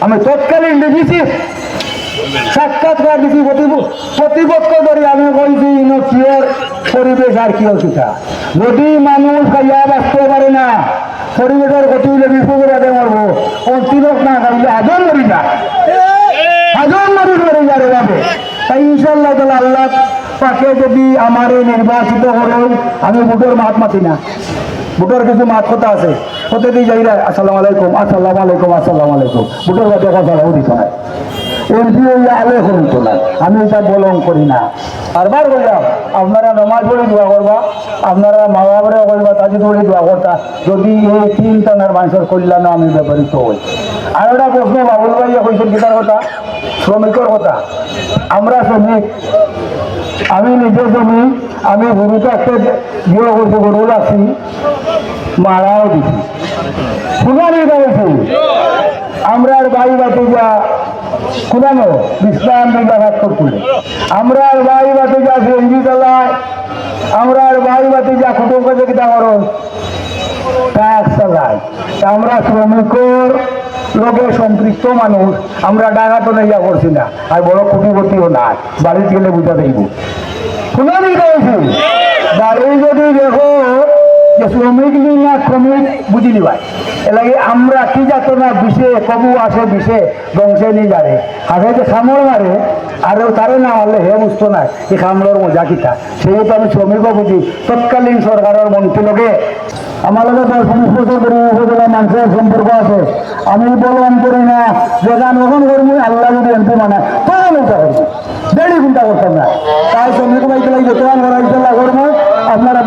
আমি তৎকালীন ডিসি সাক্ষাৎকার দিছি প্রতিপ- প্রতিপক্ষ ধরে আমি কইছি ইনো কিয়র পরিবেশ আর কি অসুবিধা যদি মানুষ খাইয়া বাঁচতে পারে না, পরিবেশের ক্ষতি হইলে বিপদের আগে মরবো। অন্তিরক না খাইলে হাজন মরি যা হাজন মরে যা রে বাবে তাই ইনশাল্লাহ তাহলে আল্লাহ পাকে যদি আমারে নির্বাচিত হলো আমি বুটোর মাত মাতি না। বুটোর কিছু মাত কথা আছে। দিয়ে যাই আসসালামু আলাইকুম আসসালামু আলাইকুম আসসালামু আলাইকুম। বুটোর কথা কথা দিত না এমপি হইয়া আলে করি তো না আমি এটা বলং করি না। বারবার বললাম আপনারা নমাজ পড়ে দোয়া করবা, আপনারা মা বাবারে করবা তাদের পড়ে দোয়া করতা, যদি এই তিন টানার মানুষের কল্যাণ আমি ব্যবহৃত হই। আর একটা প্রশ্ন, বাবুল ভাইয়া কইছেন গীতার কথা, শ্রমিকের কথা। আমরা শ্রমিক আমি নিজে জমি, আমি গরুটা একটা ইয়ে করছি গরু রাখছি মারাও দিছি। শুনানি করেছি আমরা আর বাই বাতি যা শুনানো বিশ্রাম দিঘা ভাগ করছিল। আমরা আর বাই বাতি যা সিএনজি চালায়, আমরা আর বাই বাতি যা কুটুম কাছে কিতা করো ট্যাক্স চালায়। আমরা শ্রমিকর লোকে সম্পৃক্ত মানুষ, আমরা ডাকাতো নাইয়া করছি না, আর বড় কুটিপতিও না বাড়িতে গেলে বুঝা দেব শুনানি করেছি বাড়ি যদি দেখো যে শ্রমিক নি শ্রমিক বুঝি নিবাই আমরা কি যাতো না বিষে, কবু আসে বিষে, বংশে নি যারে আগে যে খামর মারে, আর তারে না মারলে হে বুঝতো না এই খামড়র মজা কিতা? সেহেতু আমি শ্রমিকও বুঝি। তৎকালীন সরকারের মন্ত্রী লোকে, আমার উপজেলা মানুষের সম্পর্ক আছে। আমি বলন করি না যে গান ওখান করব আল্লাহ যদি এমপি মানে তখন ওইটা করব। দেড়ি ঘণ্টা করতাম না। তাই শ্রমিক বাইকে লাগে ইনশাল্লাহ করব। আপনারা